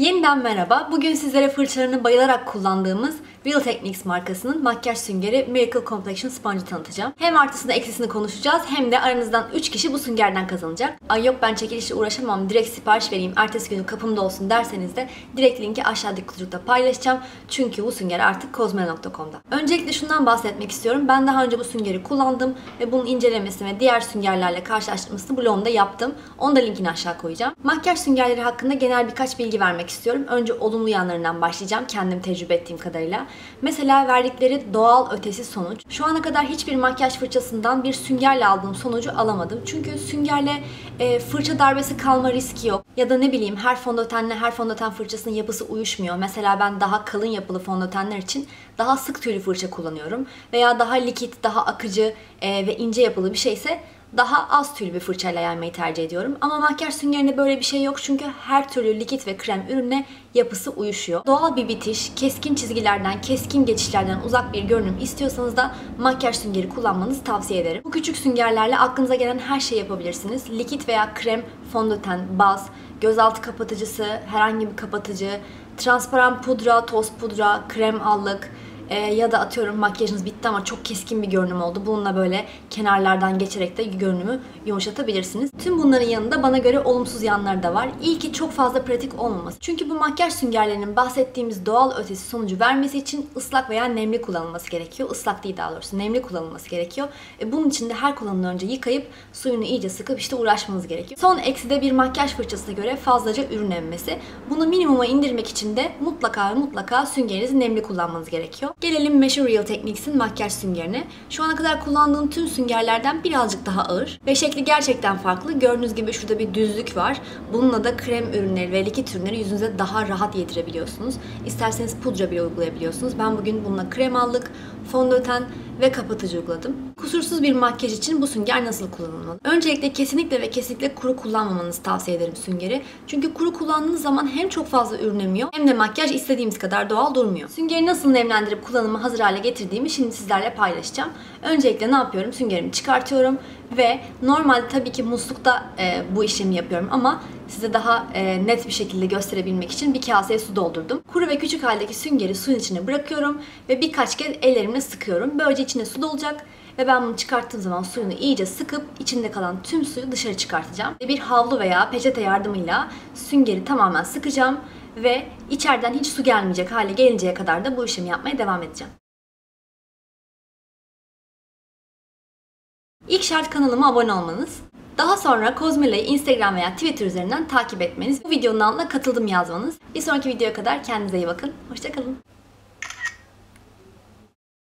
Yeniden merhaba. Bugün sizlere fırçalarını bayılarak kullandığımız Real Techniques markasının makyaj süngeri Miracle Complexion Sponge'ı tanıtacağım. Hem artısını eksisini konuşacağız hem de aranızdan 3 kişi bu süngerden kazanacak. Ay yok ben çekilişle uğraşamam direkt sipariş vereyim ertesi günü kapımda olsun derseniz de direkt linki aşağıdaki kutucukta paylaşacağım. Çünkü bu sünger artık kozmela.com'da. Öncelikle şundan bahsetmek istiyorum. Ben daha önce bu süngeri kullandım ve bunun incelemesini ve diğer süngerlerle karşılaştırmasını blogumda yaptım. Onu da linkini aşağı koyacağım. Makyaj süngerleri hakkında genel birkaç bilgi vermek istiyorum. Önce olumlu yanlarından başlayacağım kendim tecrübe ettiğim kadarıyla. Mesela verdikleri doğal ötesi sonuç. Şu ana kadar hiçbir makyaj fırçasından bir süngerle aldığım sonucu alamadım. Çünkü süngerle e, fırça darbesi kalma riski yok. Ya da ne bileyim her fondötenle her fondöten fırçasının yapısı uyuşmuyor. Mesela ben daha kalın yapılı fondötenler için daha sık tüylü fırça kullanıyorum. Veya daha likit, daha akıcı e, ve ince yapılı bir şeyse daha az tüylü bir fırçayla yaymayı tercih ediyorum. Ama makyaj süngerinde böyle bir şey yok çünkü her türlü likit ve krem ürünle yapısı uyuşuyor. Doğal bir bitiş, keskin çizgilerden, keskin geçişlerden uzak bir görünüm istiyorsanız da makyaj süngeri kullanmanızı tavsiye ederim. Bu küçük süngerlerle aklınıza gelen her şeyi yapabilirsiniz. Likit veya krem, fondöten, baz, gözaltı kapatıcısı, herhangi bir kapatıcı, transparan pudra, toz pudra, krem allık, e, ya da atıyorum makyajınız bitti ama çok keskin bir görünüm oldu. Bununla böyle kenarlardan geçerek de görünümü yumuşatabilirsiniz. Tüm bunların yanında bana göre olumsuz yanları da var. İlki çok fazla pratik olmaması. Çünkü bu makyaj süngerlerinin bahsettiğimiz doğal ötesi sonucu vermesi için ıslak veya nemli kullanılması gerekiyor. Islak değil daha doğrusu nemli kullanılması gerekiyor. E, bunun için de her kullanımdan önce yıkayıp suyunu iyice sıkıp işte uğraşmanız gerekiyor. Son eksi de bir makyaj fırçasına göre fazlaca ürün emmesi. Bunu minimuma indirmek için de mutlaka ve mutlaka süngerinizi nemli kullanmanız gerekiyor. Gelelim Measure Real Techniques'in makyaj süngerine. Şu ana kadar kullandığım tüm süngerlerden birazcık daha ağır ve şekli gerçekten farklı. Gördüğünüz gibi şurada bir düzlük var. Bununla da krem ürünleri ve likit ürünleri yüzünüze daha rahat yedirebiliyorsunuz. İsterseniz pudra bile uygulayabiliyorsunuz. Ben bugün bununla krem aldık, fondöten ve kapatıcı uyguladım. Kusursuz bir makyaj için bu sünger nasıl kullanılmalı? Öncelikle kesinlikle ve kesinlikle kuru kullanmamanızı tavsiye ederim süngeri. Çünkü kuru kullandığınız zaman hem çok fazla ürünemiyor hem de makyaj istediğimiz kadar doğal durmuyor. Süngeri nasıl nemlendirip kullanımı hazır hale getirdiğimi şimdi sizlerle paylaşacağım. Öncelikle ne yapıyorum? Süngerimi çıkartıyorum ve normalde tabii ki muslukta e, bu işlemi yapıyorum ama size daha e, net bir şekilde gösterebilmek için bir kaseye su doldurdum. Kuru ve küçük haldeki süngeri suyun içine bırakıyorum ve birkaç kez ellerimle sıkıyorum. Böylece içine su dolacak ve ben bunu çıkarttığım zaman suyunu iyice sıkıp içinde kalan tüm suyu dışarı çıkartacağım. Bir havlu veya peçete yardımıyla süngeri tamamen sıkacağım ve içeriden hiç su gelmeyecek hale gelinceye kadar da bu işlemi yapmaya devam edeceğim. İlk şart kanalıma abone olmanız. Daha sonra Kozmela'yı Instagram veya Twitter üzerinden takip etmeniz. Bu videonun altına katıldım yazmanız. Bir sonraki videoya kadar kendinize iyi bakın. Hoşçakalın.